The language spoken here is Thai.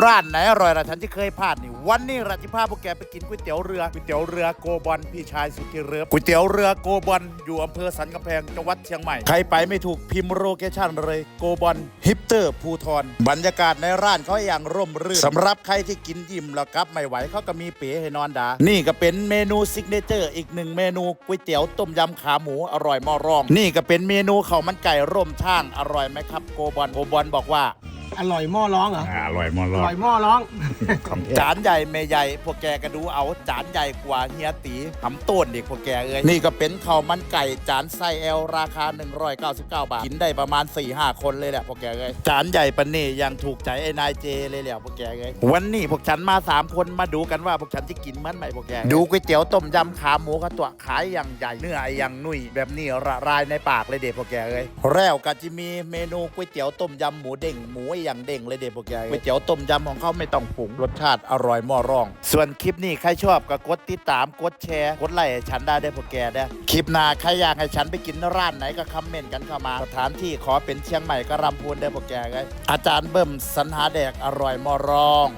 ร้านไหนอร่อยละฉันที่เคยพลาดนี่ วันนี้เราจะพาพวกแกไปกินก๋วยเตี๋ยวเรือก๋วยเตี๋ยวเรือโกบอลพี่ชายสุดที่เรือก๋วยเตี๋ยวเรือโกบอลอยู่อำเภอสันกำแพงจังหวัดเชียงใหม่ใครไปไม่ถูกพิมพ์โลเคชั่นเลยโกบอลฮิปเตอร์ภูทรบรรยากาศในร้านเขาอย่างร่มรื่นสำหรับใครที่กินยิ้มแล้วกลับไม่ไหวเขาก็มีเป๋ให้นอนดา นี่ก็เป็นเมนูซิกเนเจอร์อีกหนึ่งเมนูก๋วยเตี๋ยวต้มยำขาหมูอร่อยมอรอง นี่ก็เป็นเมนูข้าวมันไก่ร่มช่างอร่อยไหมครับโกบอลโกบอลบอกว่า อร่อยหม้อร้องเหรออร่อยมออรอร่อยหม้อร้องจานใหญ่ไม่ใหญ่พวกแกก็ดูเอาจานใหญ่กว่าเฮียตีทำต้นดิพวกแกเอ้ยนี่ก็เป็นข้าวมันไก่จานไส้แอลราคา 199 บาทกินได้ประมาณ 4-5 คนเลยแหละพวกแกเอ้ยจานใหญ่ปะนี่ยังถูกใจไอ้นายเจเลยแหละพวกแกเอ้ยวันนี้พวกฉันมา 3 คนมาดูกันว่าพวกฉันจะกินมันไหมพวกแกดูก๋วยเตี๋ยวต้มยำขาหมูกระตัวขายอย่างใหญ่เนื้ออย่างนุ่ยแบบนี้ละลายในปากเลยเด็พวกแกเอ้ยแล้วก็จะมีเมนูก๋วยเตี๋ยวต้มยำหมูเด้งหมูอย่างเด้งเลยเด็พวกแกก๋วยเตี๋ยวต้มยำของเขาไม่ต้องปรุงรสชาติอร่อยหม้อร่อง ส่วนคลิปนี้ใครชอบก็กดติดตามกดแชร์กดไลค์ให้ฉันได้เด้อพวกแกเด้อคลิปหน้าใครอยากให้ฉันไปกินร้านไหนก็คอมเมนต์กันเข้ามาสถานที่ขอเป็นเชียงใหม่ก็รำพูนเด้อพวกแกเอ้ยอาจารย์เบิ่มสรรหาแดกอร่อยหม้อร่อง